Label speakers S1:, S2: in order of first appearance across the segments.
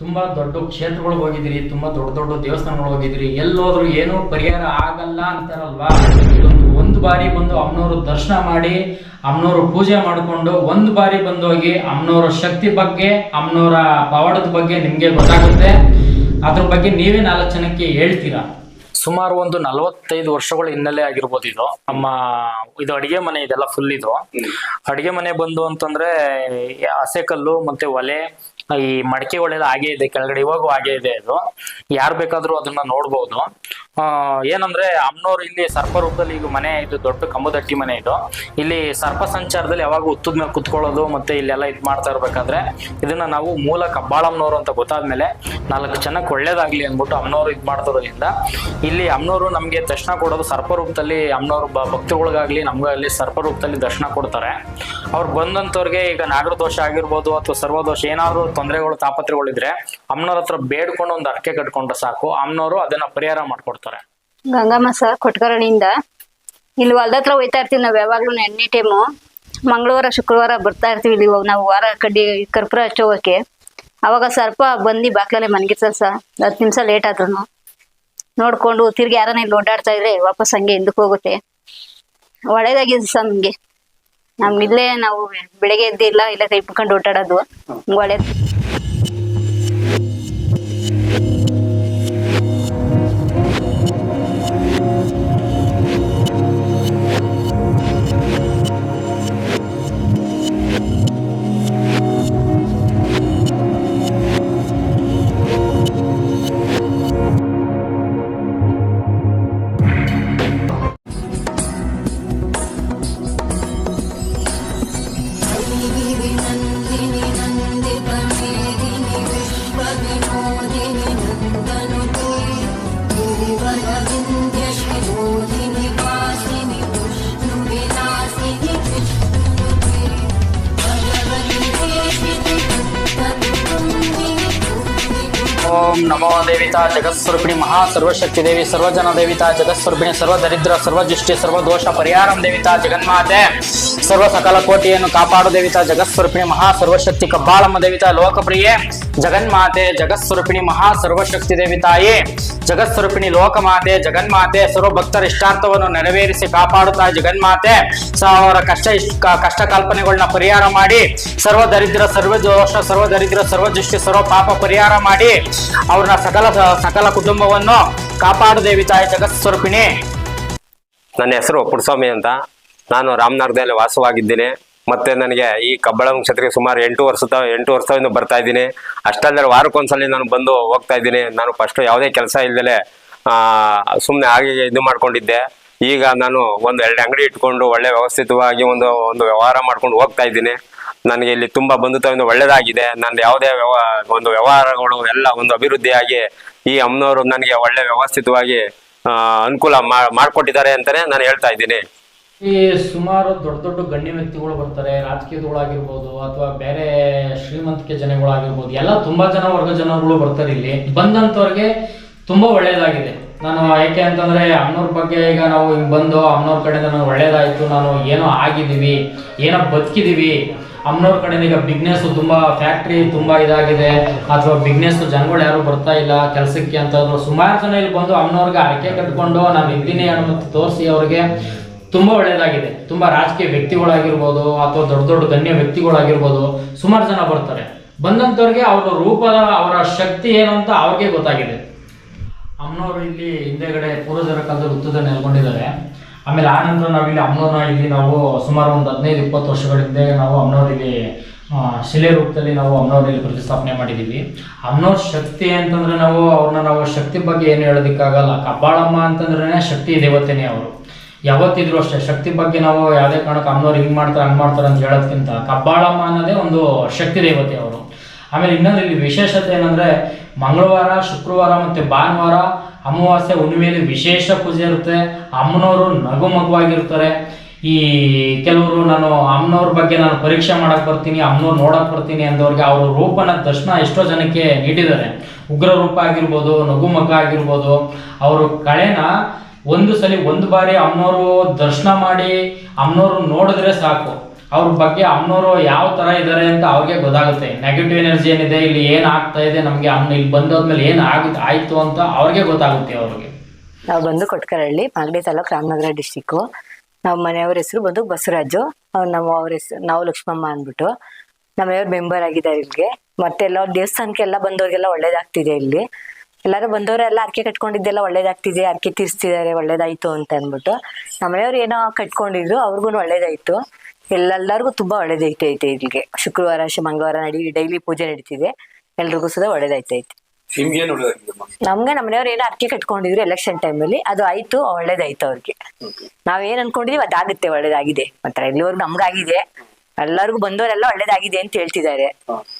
S1: ತುಂಬಾ ದೊಡ್ಡ ಕ್ಷೇತ್ರಗಳಿಗೆ ಹೋಗಿದ್ರಿ ತುಂಬಾ ದೊಡ್ಡ ದೊಡ್ಡ ದೇವಸ್ಥಾನಗಳು ಹೋಗಿದ್ರಿ ಎಲ್ಲೋದ್ರು ಏನೂ ಪರಿಹಾರ ಆಗಲ್ಲ ಅಂತಾರಲ್ವಾ? ಇದೊಂದು ಒಂದು ಬಾರಿ ಬಂದು ಅಮ್ಮನವರು ದರ್ಶನ ಮಾಡಿ ಅಮ್ಮನವರು ಪೂಜೆ ಮಾಡಿಕೊಂಡು ಒಂದು ಬಾರಿ ಬಂದು ಹೋಗಿ ಅಮ್ಮನವರ ಶಕ್ತಿ ಬಗ್ಗೆ ಅಮ್ಮನವರ ಪವಾಡದ ಬಗ್ಗೆ ನಿಮಗೆ ಗೊತ್ತಾಗುತ್ತೆ. ಅದ್ರ ಬಗ್ಗೆ ನೀವೇ ಆಲೋಚನೆಗೆ ಹೇಳ್ತೀರಾ? ಸುಮಾರು ಒಂದು ನಲವತ್ತೈದು ವರ್ಷಗಳ ಹಿನ್ನೆಲೆ ಆಗಿರ್ಬೋದು ಇದು. ನಮ್ಮ ಇದು ಅಡಿಗೆ ಮನೆ ಇದೆಲ್ಲ ಫುಲ್ ಇದು. ಅಡಿಗೆ ಮನೆ ಬಂದು ಅಂತಂದ್ರೆ ಹಸೆಕಲ್ಲು ಮತ್ತೆ ಒಲೆ ಈ ಮಡಿಕೆಗಳೆಲ್ಲ ಹಾಗೆ ಇದೆ, ಕೆಳಗಡೆ ಇವಾಗೂ ಹಾಗೆ ಇದೆ ಅದು. ಯಾರು ಬೇಕಾದ್ರೂ ಅದನ್ನ ನೋಡ್ಬೋದು. ಏನಂದ್ರೆ ಅಮ್ನೋರು ಇಲ್ಲಿ ಸರ್ಪ ರೂಪದಲ್ಲಿ ಈಗ ಮನೆ ಇದು ದೊಡ್ಡ ಕಂಬದಟ್ಟಿ ಮನೆ ಇದು. ಇಲ್ಲಿ ಸರ್ಪ ಸಂಚಾರದಲ್ಲಿ ಯಾವಾಗ ಉತ್ತದ ಮೇಲೆ ಕುತ್ಕೊಳ್ಳೋದು ಮತ್ತೆ ಇಲ್ಲೆಲ್ಲ ಇದು ಮಾಡ್ತಾ ಇರ್ಬೇಕಾದ್ರೆ ಇದನ್ನ ನಾವು ಮೂಲ ಕಬ್ಬಾಳಮ್ಮನವರು ಅಂತ ಗೊತ್ತಾದ್ಮೇಲೆ ನಾಲ್ಕು ಜನಕ್ಕೆ ಒಳ್ಳೇದಾಗ್ಲಿ ಅಂದ್ಬಿಟ್ಟು ಅಮ್ನೋರು ಇದು ಮಾಡ್ತಿರೋದ್ರಿಂದ ಇಲ್ಲಿ ಅಮ್ನೋರು ನಮಗೆ ದರ್ಶನ ಕೊಡೋದು ಸರ್ಪ ರೂಪದಲ್ಲಿ ಅಮ್ನೋರು ಭಕ್ತಿಗಳಿಗಾಗ್ಲಿ ಭಕ್ತರುಗಳಿಗಾಗ್ಲಿ, ನಮ್ಗಾಗ್ಲಿ ಸರ್ಪ ರೂಪದಲ್ಲಿ ದರ್ಶನ ಕೊಡ್ತಾರೆ. ಅವ್ರು ಬಂದಂತವ್ರಿಗೆ ಈಗ ನಾಗರ ದೋಷ ಆಗಿರ್ಬೋದು ಅಥವಾ ಸರ್ವದೋಷ ಏನಾದ್ರು ತೊಂದರೆಗಳು ತಾಪತ್ರೆಗಳಿದ್ರೆ ಅಮ್ಮನವ್ರ ಹತ್ರ ಬೇಡ್ಕೊಂಡು ಒಂದು ಅರ್ಕೆ ಕಟ್ಕೊಂಡ್ರೆ ಸಾಕು. ಅಮ್ಮನವರು ಅದನ್ನ ಪರಿಹಾರ ಮಾಡ್ಕೊಡ್ತಾರೆ.
S2: ಗಂಗಮ್ಮ ಸರ್ ಕೊಟ್ಕರಣಿಯಿಂದ. ಇಲ್ಲಿ ಹೊಲ್ದ ಹತ್ರ ಹೋಯ್ತಾ ಇರ್ತೀವಿ ನಾವು ಯಾವಾಗ್ಲೂ ಎನಿ ಟೈಮು ಮಂಗಳವಾರ ಶುಕ್ರವಾರ ಬರ್ತಾ ಇರ್ತೀವಿ ಇಲ್ಲಿ ನಾವು ವಾರ ಕಡ್ಡಿ ಕರ್ಪೂರ ಹಚ್ಚೋಗಕ್ಕೆ ಅವಾಗ ಸರ್ಪ ಬಂದು ಬಾಕ್ಲಲ್ಲೇ ಮನ್ಗಿರ್ತದೆ ಸರ್. ಹತ್ತು ನಿಮಿಷ ಲೇಟ್ ಆದ್ರೂ ನೋಡ್ಕೊಂಡು ತಿರ್ಗಿ ಯಾರನ್ನ ಇಲ್ಲಿ ಓಡಾಡ್ತಾ ಇದ್ರೆ ವಾಪಸ್ ಹಂಗೆ ಹಿಂದಕ್ಕೆ ಹೋಗುತ್ತೆ. ಒಳ್ಳೇದಾಗಿದೆ ಸರ್ ನಮ್ಗೆ. ನಮ್ಗೆ ಇಲ್ಲೇ ನಾವು ಬೆಳಗ್ಗೆ ಎದ್ದಿಲ್ಲ ಇಲ್ಲ ಕೈ ಮುಕ್ಕೊಂಡು ಓಡಾಡೋದು. ಒಳ್ಳೇದು.
S1: ಓಂ ನಮೋ ದೇವಿತಾ ಜಗತ್ಸ್ವರೂಪಿಣಿ ಮಹಾ ಸರ್ವಶಕ್ತಿ ದೇವಿ ಸರ್ವಜನ ದೇವಿತಾ ಜಗತ್ಸ್ವರೂಪಿಣಿ ಸರ್ವ ದರಿದ್ರ ಸರ್ವ ದೃಷ್ಟಿ ಸರ್ವ ದೋಷ ಪರಿಹಾರಂ ದೇವಿತಾ ಜಗನ್ಮಾತೆ. ಸರ್ವ ಸಕಲ ಕೋಟಿಯನ್ನು ಕಾಪಾಡು ದೇವಿತಾ ಜಗತ್ಸ್ವರೂಪಿಣಿ ಮಹಾ ಸರ್ವಶಕ್ತಿ ಕಬ್ಬಾಳಮ್ಮ ದೇವಿತಾ ಲೋಕಪ್ರಿಯೆ. ಜಗನ್ಮಾತೆ, ಜಗತ್ಸ್ವರೂಪಿಣಿ ಮಹಾ ಸರ್ವಶಕ್ತಿ ದೇವಿತಾಯಿ ಜಗತ್ಸ್ವರೂಪಿಣಿ ಲೋಕಮಾತೆ, ಜಗನ್ಮಾತೆ ಸರ್ವ ಭಕ್ತರ ಇಷ್ಟಾರ್ಥವನ್ನು ನೆರವೇರಿಸಿ ಕಾಪಾಡುತ್ತಾ ಜಗನ್ಮಾತೆ. ಅವರ ಕಷ್ಟ ಕಷ್ಟ ಕಲ್ಪನೆಗಳನ್ನ ಪರಿಹಾರ ಮಾಡಿ ಸರ್ವ ದರಿದ್ರ ಸರ್ವ ದೋಷ ಸರ್ವ ದರಿದ್ರ ಸರ್ವ ದೃಷ್ಟಿ ಸರ್ವ ಪಾಪ ಪರಿಹಾರ ಮಾಡಿ ಅವ್ರನ್ನ ಸಕಲ ಸಕಲ ಕುಟುಂಬವನ್ನು ಕಾಪಾಡುದೇವಿ ತಾಯಿ ಜಗತ್ ಸ್ವರೂಪಿಣಿ
S3: ನನ್ನ ಹೆಸರು ಪುಟ್ಸ್ವಾಮಿ ಅಂತ. ನಾನು ರಾಮನಗರದಲ್ಲಿ ವಾಸವಾಗಿದ್ದೀನಿ. ಮತ್ತೆ ನನಗೆ ಈ ಕಬ್ಬಳಂ ಕ್ಷೇತ್ರಕ್ಕೆ ಸುಮಾರು ಎಂಟು ವರ್ಷದ ಎಂಟು ವರ್ಷದಿಂದ ಬರ್ತಾ ಇದ್ದೀನಿ. ಅಷ್ಟಲ್ಲದೆ ವಾರಕ್ಕೊಂದ್ಸಲಿ ನಾನು ಬಂದು ಹೋಗ್ತಾ ಇದ್ದೀನಿ. ನಾನು ಫಸ್ಟ್ ಯಾವುದೇ ಕೆಲಸ ಇಲ್ದಲೆ ಸುಮ್ಮನೆ ಹಾಗೆ ಇದು ಮಾಡ್ಕೊಂಡಿದ್ದೆ. ಈಗ ನಾನು ಒಂದು ಎರಡು ಅಂಗಡಿ ಇಟ್ಕೊಂಡು ಒಳ್ಳೆ ವ್ಯವಸ್ಥಿತವಾಗಿ ಒಂದು ಒಂದು ವ್ಯವಹಾರ ಮಾಡ್ಕೊಂಡು ಹೋಗ್ತಾ ಇದ್ದೀನಿ. ನನಗೆ ಇಲ್ಲಿ ತುಂಬಾ ಬಂಧುತ್ವದಿಂದ ಒಳ್ಳೇದಾಗಿದೆ. ನನ್ನ ಯಾವುದೇ ಒಂದು ವ್ಯವಹಾರಗಳು ಎಲ್ಲ ಒಂದು ಅಭಿವೃದ್ಧಿಯಾಗಿ ಈ ಅಮ್ಮನವರು ನನಗೆ ಒಳ್ಳೆ ವ್ಯವಸ್ಥಿತವಾಗಿ ಅನುಕೂಲ ಮಾಡ್ಕೊಟ್ಟಿದ್ದಾರೆ ಅಂತಾನೆ ನಾನು ಹೇಳ್ತಾ ಇದ್ದೀನಿ.
S1: ಈ ಸುಮಾರು ದೊಡ್ಡ ದೊಡ್ಡ ಗಣ್ಯ ವ್ಯಕ್ತಿಗಳು ಬರ್ತಾರೆ ರಾಜಕೀಯದೊಳಗಿರ್ಬೋದು ಅಥವಾ ಬೇರೆ ಶ್ರೀಮಂತಿಕೆ ಜನಗಳಾಗಿರ್ಬೋದು, ಎಲ್ಲ ತುಂಬಾ ಜನ ವರ್ಗ ಜನಗಳು ಬರ್ತಾರೆ ಇಲ್ಲಿ. ಬಂದಂತವ್ರಿಗೆ ತುಂಬಾ ಒಳ್ಳೇದಾಗಿದೆ ನಾನು ಯಾಕೆ ಅಂತಂದ್ರೆ ಅಮ್ಮನವ್ರ ಬಗ್ಗೆ ಈಗ ನಾವು ಹಿಂಗ್ ಬಂದು ಅಮ್ಮನವ್ರ ಕಡೆಯಿಂದ ನಾನು ಒಳ್ಳೇದಾಯ್ತು, ನಾನು ಏನೋ ಆಗಿದೀವಿ ಏನೋ ಬದುಕಿದೀವಿ ಅಮ್ಮನವ್ರ ಕಡೆಯಿಂದ ಈಗ ಬಿಗ್ನೆಸ್ ತುಂಬಾ ಫ್ಯಾಕ್ಟ್ರಿ ತುಂಬಾ ಇದಾಗಿದೆ. ಅಥವಾ ಬಿಗ್ನೆಸ್ ಜನಗಳು ಯಾರು ಬರ್ತಾ ಇಲ್ಲ, ಕೆಲಸಕ್ಕೆ ಅಂತಂದ್ರು ಸುಮಾರು ಜನ ಇಲ್ಲಿ ಬಂದು ಅಮ್ಮನವ್ರಿಗೆ ಅರಕೆ ಕಟ್ಕೊಂಡು ನಾನು ಇದ್ದೀನಿ ಅನ್ನೋದು ತೋರಿಸಿ ಅವ್ರಿಗೆ ತುಂಬಾ ಒಳ್ಳೇದಾಗಿದೆ. ತುಂಬಾ ರಾಜಕೀಯ ವ್ಯಕ್ತಿಗಳಾಗಿರ್ಬೋದು ಅಥವಾ ದೊಡ್ಡ ದೊಡ್ಡ ಗಣ್ಯ ವ್ಯಕ್ತಿಗಳಾಗಿರ್ಬೋದು ಸುಮಾರು ಜನ ಬರ್ತಾರೆ. ಬಂದಂಥವ್ರಿಗೆ ಅವರ ರೂಪದ, ಅವರ ಶಕ್ತಿ ಏನು ಅಂತ ಅವ್ರಿಗೆ ಗೊತ್ತಾಗಿದೆ. ಅಮ್ಮನವರು ಇಲ್ಲಿ ಹಿಂದೆಗಡೆ ಪೂರ್ವಜರ ಕಾಲದಲ್ಲಿ ವೃತ್ತದ ನೆಲೆಗೊಂಡಿದ್ದಾರೆ ಆಮೇಲೆ ಆ ನಂತರ ನಾವಿಲ್ಲಿ ಅಮ್ಮನವ್ರನ್ನ ಇಲ್ಲಿ ನಾವು ಸುಮಾರು ಒಂದು ಹದಿನೈದು, ಇಪ್ಪತ್ತು ವರ್ಷಗಳ ಹಿಂದೆ ನಾವು ಅಮ್ಮನವ್ರು ಇಲ್ಲಿ ಶಿಲೆ ರೂಪದಲ್ಲಿ ನಾವು ಅಮ್ಮನವ್ರ ಇಲ್ಲಿ ಪ್ರತಿಷ್ಠಾಪನೆ ಮಾಡಿದ್ದೀವಿ. ಅಮ್ಮನವ್ರ ಶಕ್ತಿ ಅಂತಂದ್ರೆ ನಾವು ಅವ್ರನ್ನ ನಾವು ಶಕ್ತಿ ಬಗ್ಗೆ ಏನು ಹೇಳೋದಕ್ಕಾಗಲ್ಲ. ಕಬ್ಬಾಳಮ್ಮ ಅಂತಂದ್ರೆ ಶಕ್ತಿ ದೇವತೆನೇ ಅವರು. ಯಾವತ್ತಿದ್ರು ಅಷ್ಟೇ, ಶಕ್ತಿ ಬಗ್ಗೆ ನಾವು ಯಾವುದೇ ಕಾರಣಕ್ಕೆ ಅಮ್ಮನವ್ರು ಹಿಂಗೆ ಮಾಡ್ತಾರೆ, ಹಂಗೆ ಮಾಡ್ತಾರೆ ಅಂತ ಹೇಳೋದಕ್ಕಿಂತ ಕಬ್ಬಾಳಮ್ಮ ಅನ್ನೋದೇ ಒಂದು ಶಕ್ತಿ ದೇವತೆ ಅವರು. ಆಮೇಲೆ ಇನ್ನೊಂದು ಇಲ್ಲಿ ವಿಶೇಷತೆ ಏನಂದ್ರೆ ಮಂಗಳವಾರ, ಶುಕ್ರವಾರ ಮತ್ತೆ ಭಾನುವಾರ ಅಮಾವಾಸ್ಯೆ ಹುಣ್ಣಿಮೆಯಲ್ಲಿ ವಿಶೇಷ ಪೂಜೆ ಇರುತ್ತೆ. ಅಮ್ಮನವರು ನಗು ಮಗುವಾಗಿರ್ತಾರೆ. ಈ ಕೆಲವರು ನಾನು ಅಮ್ಮನವ್ರ ಬಗ್ಗೆ ನಾನು ಪರೀಕ್ಷೆ ಮಾಡಕ್ ಬರ್ತೀನಿ, ಅಮ್ಮನವ್ರು ನೋಡಕ್ ಬರ್ತೀನಿ ಅಂದವ್ರಿಗೆ ಅವ್ರ ರೂಪನ ದರ್ಶನ ಎಷ್ಟೋ ಜನಕ್ಕೆ ನೀಡಿದ್ದಾರೆ. ಉಗ್ರ ರೂಪ ಆಗಿರ್ಬೋದು, ನಗು ಮಗ ಆಗಿರ್ಬೋದು, ಅವರು ಕಳೆನ ಒಂದು ಸಲ ಒಂದು ಬಾರಿ ಅಮ್ಮನವರು ದರ್ಶನ ಮಾಡಿ ಅಮ್ಮನವ್ರು ನೋಡಿದ್ರೆ ಸಾಕು. ಅವ್ರ ಬಗ್ಗೆ ಅಮ್ಮನವರು ಯಾವ ತರ ಇದಾರೆ ಅಂತ ಅವ್ರಿಗೆ ಗೊತ್ತಾಗುತ್ತೆ. ನೆಗೆಟಿವ್ ಎನರ್ಜಿ ಏನಿದೆ, ಇಲ್ಲಿ ಏನ್ ಆಗ್ತಾ ಇದೆ ನಮ್ಗೆ ಅಮ್ಮ ಇಲ್ಲಿ ಬಂದೋದ್ಮೇಲೆ ಏನ್ ಆಗುತ್ತೆ, ಆಯ್ತು ಅಂತ ಅವ್ರಿಗೆ ಗೊತ್ತಾಗುತ್ತೆ ಅವ್ರಿಗೆ.
S4: ನಾವು ಬಂದು ಕೊಟ್ಕರಳ್ಳಿ, ಮಾಗಡಿ ತಾಲೂಕು ರಾಮನಗರ ಡಿಸ್ಟಿಕ್ ನಮ್ಮ ಮನೆಯವ್ರ ಹೆಸರು ಬಂದು ಬಸವರಾಜು. ನಮ್ಮ ಅವ್ರ ಹೆಸರು ನಾವು ಲಕ್ಷ್ಮಮ್ಮ ಅಂದ್ಬಿಟ್ಟು. ನಮ್ಮ ಮನೆಯವ್ರ ಮೆಂಬರ್ ಆಗಿದ್ದಾರೆ ಇಲ್ಲಿಗೆ. ಮತ್ತೆ ಎಲ್ಲ ದೇವಸ್ಥಾನಕ್ಕೆ ಎಲ್ಲ ಬಂದವ್ರಿಗೆಲ್ಲ ಒಳ್ಳೇದಾಗ್ತಿದೆ ಇಲ್ಲಿ. ಎಲ್ಲರೂ ಬಂದವರೆಲ್ಲ ಅರ್ಕೆ ಕಟ್ಕೊಂಡಿದ್ದೆಲ್ಲ ಒಳ್ಳೇದಾಗ್ತಿದೆ ಅರ್ಕೆ ತೀರಿಸ್ತಿದ್ದಾರೆ, ಒಳ್ಳೇದಾಯ್ತು ಅಂತ ಅಂದ್ಬಿಟ್ಟು. ನಮ್ಮ ಮನೆಯವ್ರು ಏನೋ ಕಟ್ಕೊಂಡಿದ್ರು ಅವ್ರಿಗೂ ಒಳ್ಳೇದಾಯ್ತು. ಎಲ್ಲೆಲ್ಲರಿಗೂ ತುಂಬಾ ಒಳ್ಳೇದೈತೆ ಐತೆ ಇಲ್ಲಿಗೆ. ಶುಕ್ರವಾರ ಶ- ಮಂಗಳವಾರ ನಡಿ ಡೈಲಿ ಪೂಜೆ ನಡೀತಿದೆ. ಎಲ್ರಿಗೂ ಸುದ ಒಳ್ಳೇದಾಯ್ತೈತೆ
S5: ನಿಮ್ಗೇನು ಒಳ್ಳೇದಾಗಿದೆಮ್ಮ
S4: ನಮ್ಗೆ ನಮ್ಮ ಮನೆಯವ್ರು ಏನೋ ಅರ್ಕೆ ಕಟ್ಕೊಂಡಿದ್ರು ಎಲೆಕ್ಷನ್ ಟೈಮ್ ಅಲ್ಲಿ. ಅದು ಆಯ್ತು ಒಳ್ಳೇದಾಯ್ತು ಅವ್ರಿಗೆ. ನಾವೇನ್ ಅನ್ಕೊಂಡಿದೀವಿ ಅದಾಗುತ್ತೆ ಒಳ್ಳೇದಾಗಿದೆ. ಮಾತ್ರ ಇಲ್ಲಿವರೆಗೂ ನಮ್ಗಾಗಿದೆ. ಎಲ್ಲರಿಗೂ ಬಂದವರೆಲ್ಲ ಒಳ್ಳೇದಾಗಿದೆ ಅಂತ ಹೇಳ್ತಿದ್ದಾರೆ.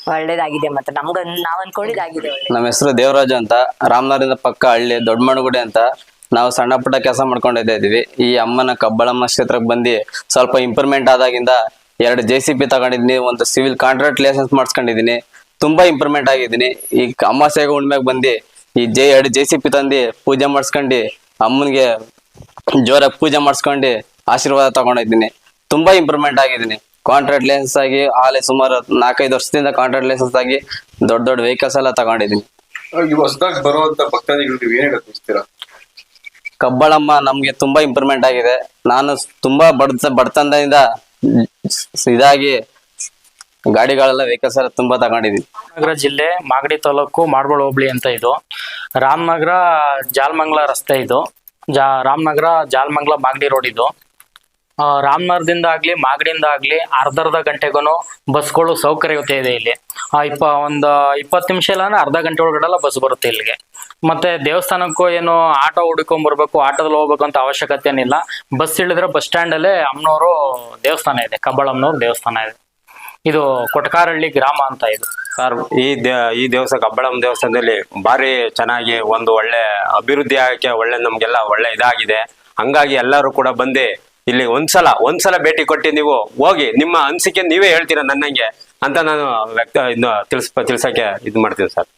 S4: ಒಳ್ಳೇದಾಗಿದೆ ಮತ್ತೆ ನಮ್ಗ ನಾವ್ ಅನ್ಕೊಂಡಿದ್ದಾಗಿದೆ ಒಳ್ಳೆ
S6: ನಮ್ಮ ಹೆಸರು ದೇವರಾಜ ಅಂತ. ರಾಮನಾರಿಂದ ಪಕ್ಕ ಹಳ್ಳಿ ದೊಡ್ಡಮಣಗುಡಿ ಅಂತ. ನಾವು ಸಣ್ಣ ಪುಟ್ಟ ಕೆಲಸ ಮಾಡ್ಕೊಂಡಿದ್ದ ಇದೀವಿ ಈ ಅಮ್ಮನ ಕಬ್ಬಳಮ್ಮ ಕ್ಷೇತ್ರಕ್ಕೆ ಬಂದು ಸ್ವಲ್ಪ ಇಂಪ್ರೂವ್ಮೆಂಟ್ ಆದಾಗಿಂದ ಎರಡು ಜೆ ಸಿ ಪಿ ತಗೊಂಡಿದ್ದೀನಿ, ಒಂದು ಸಿವಿಲ್ ಕಾಂಟ್ರಾಕ್ಟ್ ಲೈಸೆನ್ಸ್ ಮಾಡಿಸ್ಕೊಂಡಿದ್ದೀನಿ. ತುಂಬಾ ಇಂಪ್ರೂವ್ಮೆಂಟ್ ಆಗಿದ್ದೀನಿ. ಈ ಅಮಾವಾಸ್ಯೆಗೆ ಹುಣ್ಮ್ಯಾಗ ಬಂದು ಈ ಜೆ ಎರಡು ಜೆ ಸಿ ಪಿ ತಂದು ಪೂಜೆ ಮಾಡಿಸ್ಕೊಂಡು ಅಮ್ಮನಿಗೆ ಜೋರಾಗಿ ಪೂಜೆ ಮಾಡಿಸ್ಕೊಂಡು ಆಶೀರ್ವಾದ ತಗೊಂಡಿದ್ದೀನಿ. ತುಂಬಾ ಇಂಪ್ರೂವ್ಮೆಂಟ್ ಆಗಿದ್ದೀನಿ. ಕಾಂಟ್ರಾಕ್ಟ್ ಲೈಸೆನ್ಸ್ ಆಗಿ ಆಲೆ ಸುಮಾರು ನಾಲ್ಕೈದು ವರ್ಷದಿಂದ ಕಾಂಟ್ರಾಕ್ಟ್ ಲೈಸೆನ್ಸ್ ಆಗಿ ದೊಡ್ಡ ದೊಡ್ಡ ವೆಹಿಕಲ್ಸ್ ಎಲ್ಲ ತಗೊಂಡಿದ್ದೀನಿ.
S5: ಹೊಸದಾಗಿ ಬರುವಂತ ನೀವು ಏನ್ ಹೇಳಕ್
S6: ಕಬ್ಬಳಮ್ಮ ನಮ್ಗೆ ತುಂಬಾ ಇಂಪ್ರೂವ್ಮೆಂಟ್ ಆಗಿದೆ. ನಾನು ತುಂಬಾ ಬಡ ಬಡತನದಿಂದ ಇದಾಗಿ ಗಾಡಿಗಳೆಲ್ಲ ವೆಹಿಕಲ್ಸ್ ಎಲ್ಲ ತುಂಬಾ ತಗೊಂಡಿದ್ದೀನಿ
S7: ರಾಮನಗರ ಜಿಲ್ಲೆ ಮಾಗಡಿ ತಾಲೂಕು ಮಾಡ್ಗೋಳ ಹೋಬಳಿ ಅಂತ ಇದು. ರಾಮನಗರ ಜಾಲ್ಮಂಗ್ಲ ರಸ್ತೆ ಇದು. ಜಾ, ರಾಮನಗರ ಜಾಲ್ಮಂಗ್ಲ ಮಾಗಡಿ ರೋಡ್ ಇದು. ರಾಮನಗರದಿಂದ ಆಗ್ಲಿ, ಮಾಗಡಿಯಿಂದ ಆಗ್ಲಿ ಅರ್ಧ ಅರ್ಧ ಗಂಟೆಗೂ ಬಸ್ಗಳು ಸೌಕರ್ಯತೆ ಇದೆ ಇಲ್ಲಿ. ಇಪ್ಪ, ಒಂದು ಇಪ್ಪತ್ತು ನಿಮಿಷ ಇಲ್ಲ ಅಂದ್ರೆ ಅರ್ಧ ಗಂಟೆ ಒಳಗಡೆಲ್ಲ ಬಸ್ ಬರುತ್ತೆ ಇಲ್ಲಿಗೆ. ಮತ್ತೆ ದೇವಸ್ಥಾನಕ್ಕೂ ಏನು ಆಟೋ ಹುಡ್ಕೊಂಡ್ ಬರ್ಬೇಕು, ಆಟೋದಲ್ಲಿ ಹೋಗ್ಬೇಕು ಅಂತ ಅವಶ್ಯಕತೆ ಏನಿಲ್ಲ. ಬಸ್ ಇಳಿದ್ರೆ ಬಸ್ ಸ್ಟ್ಯಾಂಡ್ ಅಲ್ಲೇ ಅಮ್ಮನವರು ದೇವಸ್ಥಾನ ಇದೆ, ಕಬ್ಬಳಮ್ಮನವ್ರ ದೇವಸ್ಥಾನ ಇದೆ. ಇದು ಕೊಟ್ಕಾರಹಳ್ಳಿ ಗ್ರಾಮ ಅಂತ ಇದು.
S3: ಸರ್, ಈ ದೇ, ಈ ದೇವಸ್ಥಾನ ಕಬ್ಬಳಂ ದೇವಸ್ಥಾನದಲ್ಲಿ ಭಾರಿ ಚೆನ್ನಾಗಿ ಒಂದು ಒಳ್ಳೆ ಅಭಿವೃದ್ಧಿ ಆಗಕ್ಕೆ ಒಳ್ಳೆ, ನಮ್ಗೆಲ್ಲ ಒಳ್ಳೆ ಇದಾಗಿದೆ. ಹಂಗಾಗಿ ಎಲ್ಲರೂ ಕೂಡ ಬಂದು ಇಲ್ಲಿ ಒಂದ್ಸಲ ಒಂದ್ಸಲ ಭೇಟಿ ಕೊಟ್ಟು ನೀವು ಹೋಗಿ, ನಿಮ್ಮ ಅನಿಸಿಕೆ ನೀವೇ ಹೇಳ್ತೀರಾ ನನ್ನಂಗೆ ಅಂತ ನಾನು ವ್ಯಕ್ತ ಇನ್ನು ತಿಳಿಸ್ ತಿಳ್ಸಕ್ಕೆ ಇದು ಮಾಡ್ತೀನಿ ಸರ್.